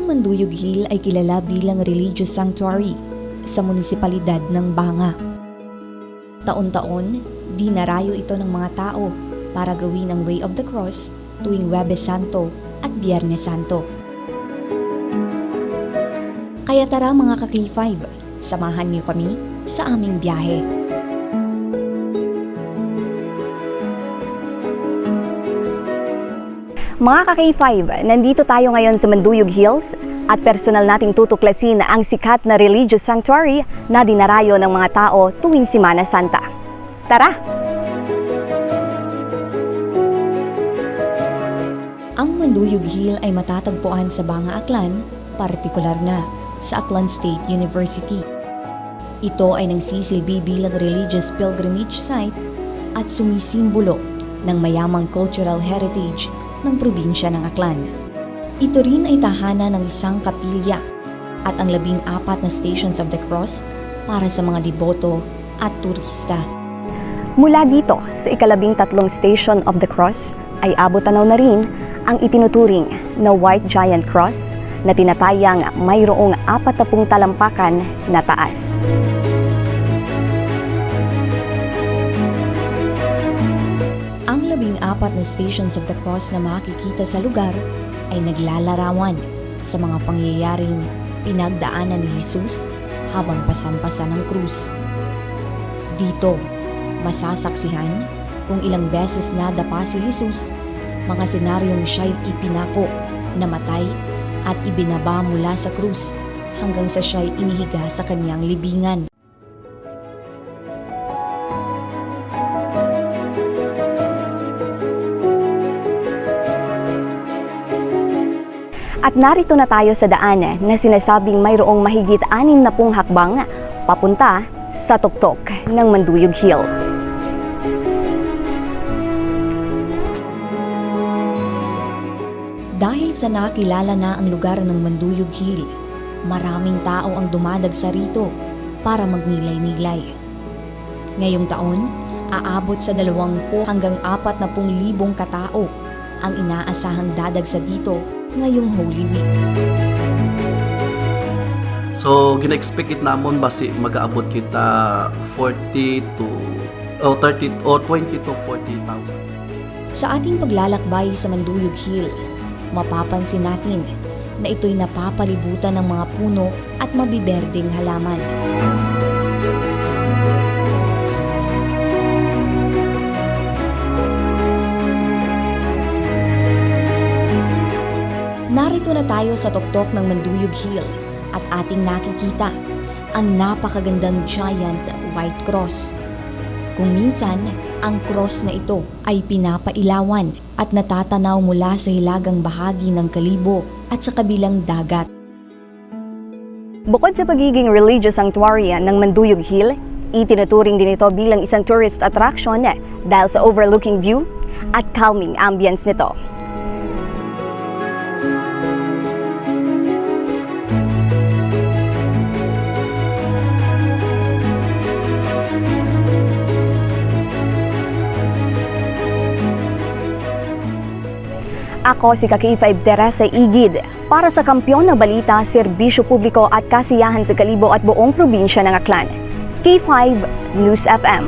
Manduyog Hill ay kilala bilang religious sanctuary sa munisipalidad ng Banga. Taon-taon, dinarayo ito ng mga tao para gawin ang Way of the Cross tuwing Webes Santo at Biyernes Santo. Kaya tara mga ka-K5, samahan niyo kami sa aming biyahe. Mga ka-K5, nandito tayo ngayon sa Manduyog Hills at personal nating tutuklasin ang sikat na religious sanctuary na dinarayo ng mga tao tuwing Simana Santa. Tara! Ang Manduyog Hill ay matatagpuan sa Banga Aklan, partikular na sa Aklan State University. Ito ay nagsisilbi bilang religious pilgrimage site at sumisimbolo ng mayamang cultural heritage ng probinsya ng Aklan. Ito rin ay tahanan ng isang kapilya at ang labing apat na Stations of the Cross para sa mga deboto at turista. Mula dito sa ikalabing tatlong Station of the Cross ay abot tanaw na rin ang itinuturing na White Giant Cross na tinatayang mayroong apat na pung talampakan na taas. Apat na Stations of the Cross na makikita sa lugar ay naglalarawan sa mga pangyayaring pinagdaanan ni Jesus habang pasampasan ng krus. Dito, masasaksihan kung ilang beses nadapa si Jesus, mga senaryong siya'y ipinako, namatay at ibinaba mula sa krus hanggang sa siya'y inihiga sa kanyang libingan. At narito na tayo sa daan na sinasabing mayroong mahigit anim na pung hakbang papunta sa tuktok ng Manduyog Hill. Dahil sa nakilala na ang lugar ng Manduyog Hill, maraming tao ang dumadagsa rito para magnilay-nilay. Ngayong taon, aabot sa 20 hanggang 40 libong katao ang inaasahang dadagsa dito ngayong Holy Week. So, gina-expect it namon basi mag-aabot kita 40 to o 30 o 20 to 40,000. Sa ating paglalakbay sa Manduyog Hill, mapapansin natin na ito'y napapalibutan ng mga puno at mabiberding halaman. Narito na tayo sa tuktok ng Manduyog Hill at ating nakikita ang napakagandang giant white cross. Kung minsan, ang cross na ito ay pinapailawan at natatanaw mula sa hilagang bahagi ng kalibo at sa kabilang dagat. Bukod sa pagiging religious sanctuary ng Manduyog Hill, itinuturing din ito bilang isang tourist attraction dahil sa overlooking view at calming ambience nito. Ako si Kaki5 Teresa Igid para sa Kampyon na Balita, Serbisyo Publiko at Kasiyahan sa Kalibo at buong probinsya ng Aklan. K5 News FM.